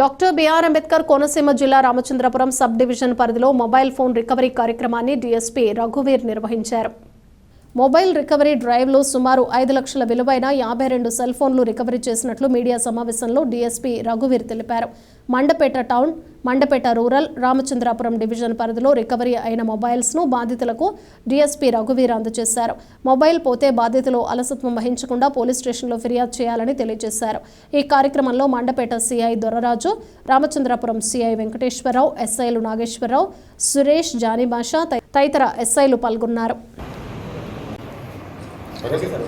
Doctor BR Ambedkar Konaseema జిల్లా Ramachandrapuram sub division పరిధిలో mobile phone recovery కార్యక్రమాన్ని డీఎస్పీ రఘువీర్ నిర్వహించారు. మొబైల్ రికవరీ డ్రైవ్లో సుమారు ఐదు లక్షల విలువైన యాభై రెండు సెల్ ఫోన్లు రికవరీ చేసినట్లు మీడియా సమావేశంలో డీఎస్పీ రఘువీర్ తెలిపారు. Mandapeta town Mandapeta rural Ramachandrapuram division పరిధిలో రికవరీ అయిన మొబైల్స్ను బాధితులకు డీఎస్పీ రఘువీర్ అందజేశారు. మొబైల్ పోతే బాధితులు అలసత్వం వహించకుండా పోలీస్ స్టేషన్లో ఫిర్యాదు చేయాలని తెలియజేశారు. ఈ కార్యక్రమంలో మండపేట సిఐ దొరరాజు రామచంద్రాపురం సిఐ వెంకటేశ్వరరావు ఎస్ఐలు నాగేశ్వరరావు సురేష్ జానీబాషా తై- తదితర ఎస్ఐలు పాల్గొన్నారు. ఓకే సార్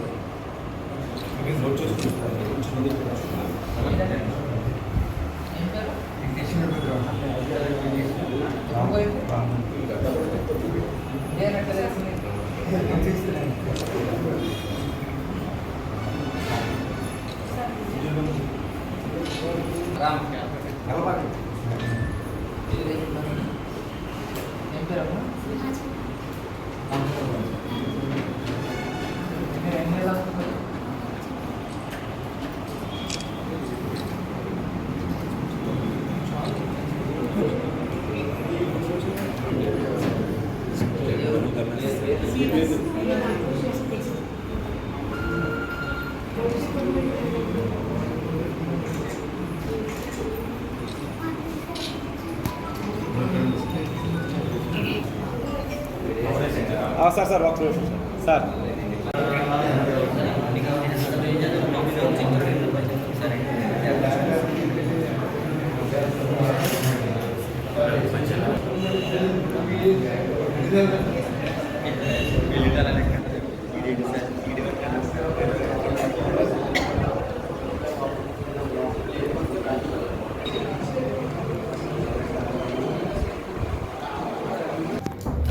సార్ సార్ ఒక నిమిషం సార్ సార్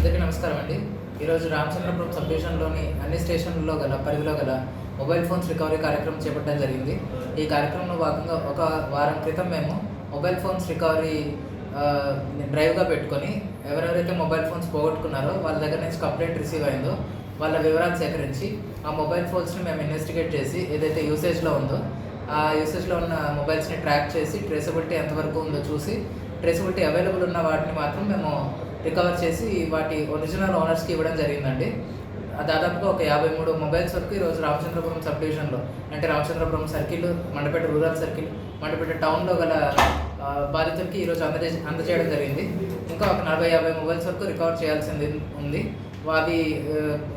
అందరికీ నమస్కారం అండి. ఈరోజు రామచంద్రపురం సబ్ డివిజన్లోని అన్ని స్టేషన్లలో గల పరిధిలో గల మొబైల్ ఫోన్స్ రికవరీ కార్యక్రమం చేపట్టడం జరిగింది. ఈ కార్యక్రమంలో భాగంగా ఒక వారం క్రితం మేము మొబైల్ ఫోన్స్ రికవరీ డ్రైవ్గా పెట్టుకొని ఎవరెవరైతే మొబైల్ ఫోన్స్ పోగొట్టుకున్నారో వాళ్ళ దగ్గర నుంచి కంప్లైంట్ రిసీవ్ అయిందో వాళ్ళ వివరాలు సేకరించి ఆ మొబైల్ ఫోన్స్ని మేము ఇన్వెస్టిగేట్ చేసి ఏదైతే యూసేజ్లో ఉందో ఆ యూసేజ్లో ఉన్న మొబైల్స్ని ట్రాక్ చేసి ట్రేసబిలిటీ ఎంతవరకు ఉందో చూసి ట్రేసబిలిటీ అవైలబుల్ ఉన్న వాటిని మాత్రం మేము రికవర్ చేసి వాటి ఒరిజినల్ ఓనర్స్కి ఇవ్వడం జరిగిందండి. దాదాపుగా ఒక యాభై మూడు మొబైల్స్ వరకు ఈరోజు రామచంద్రపురం సబ్ డివిజన్లో అంటే Ramachandrapuram circle Mandapeta rural circle Mandapeta టౌన్లో గల బాధితులకి ఈరోజు అందజే అందజేయడం జరిగింది. ఇంకా ఒక నలభై యాభై మొబైల్స్ వరకు రికవర్ చేయాల్సింది ఉంది. వాటి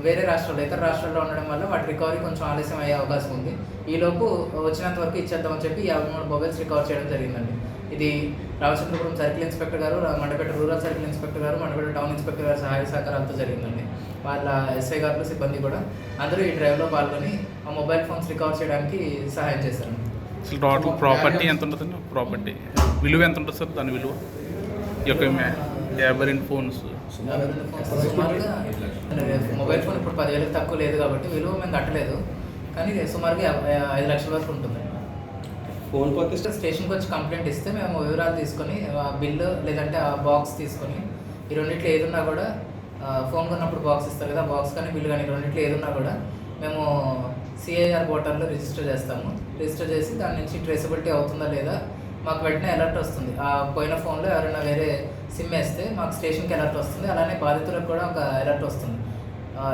వేరే రాష్ట్రాల్లో ఇతర రాష్ట్రాల్లో ఉండడం వల్ల వాటి రికవరీ కొంచెం ఆలస్యం అయ్యే అవకాశం ఉంది. ఈలోపు వచ్చినంత వరకు ఇచ్చేద్దామని చెప్పి యాభై మూడు మొబైల్స్ రికవర్ చేయడం జరిగిందండి. ఇది రామచంద్రపురం సర్కిల్ ఇన్స్పెక్టర్ గారు మండపేట రూరల్ సర్కిల్ ఇన్స్పెక్టర్ గారు మండపేట టౌన్ ఇన్స్పెక్టర్ గారు సహాయ సహకారాలతో జరిగిందండి. వాళ్ళ ఎస్ఐ గారు సిబ్బంది కూడా అందరూ ఈ డ్రైవ్లో పాల్గొని ఆ మొబైల్ ఫోన్స్ రికవర్ చేయడానికి సహాయం చేశారు. అసలు టోటల్ ప్రాపర్టీ ఎంత ఉంటుందండి? ప్రాపర్టీ. విలువ ఎంత ఉంటుంది సార్? దాని విలువ? ఈ యొక్క మ్యా- ఫోన్స్. సుమారుగా మొబైల్ ఫోన్ ఇప్పుడు పదివేలకు తక్కువ లేదు కాబట్టి విలువ మేము కట్టలేదు కానీ సుమారుగా ఐదు లక్షల వరకు ఉంటుంది ఫోన్ పోతే స్టేషన్కి వచ్చి కంప్లైంట్ ఇస్తే మేము వివరాలు తీసుకొని ఆ బిల్లు లేదంటే ఆ బాక్స్ తీసుకొని ఈ రెండిట్లో ఏదున్నా కూడా ఫోన్ కొన్నప్పుడు బాక్స్ ఇస్తారు కదా బాక్స్ కానీ బిల్లు కానీ రెండింటిలో రెండిట్లో ఏదున్నా కూడా మేము సిఐఆర్ పోర్టల్లో రిజిస్టర్ చేస్తాము రిజిస్టర్ చేసి దాని నుంచి ట్రేసబిలిటీ అవుతుందా లేదా మాకు వెంటనే అలర్ట్ వస్తుంది. ఆ పోయిన ఫోన్లో ఎవరైనా వేరే సిమ్ వేస్తే మాకు స్టేషన్కి అలర్ట్ వస్తుంది. అలానే బాధితులకు కూడా ఒక అలర్ట్ వస్తుంది.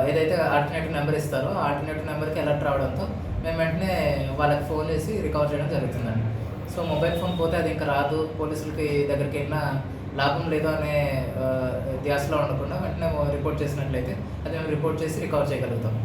ఏదైతే ఆల్టర్నేటివ్ నెంబర్ ఇస్తారో ఆల్టర్నేటివ్ నెంబర్కి అలర్ట్ రావడంతో మేము వెంటనే వాళ్ళకి ఫోన్ చేసి రికవర్ చేయడం జరుగుతుందండి. సో మొబైల్ ఫోన్ పోతే అది ఇంకా రాదు. పోలీసులకి దగ్గరికి వెళ్ళినా లాభం లేదు అనే ధ్యాసలో ఉండకుండా వెంటనే రిపోర్ట్ చేసినట్లయితే అది మేము రిపోర్ట్ చేసి రికవర్ చేయగలుగుతాం.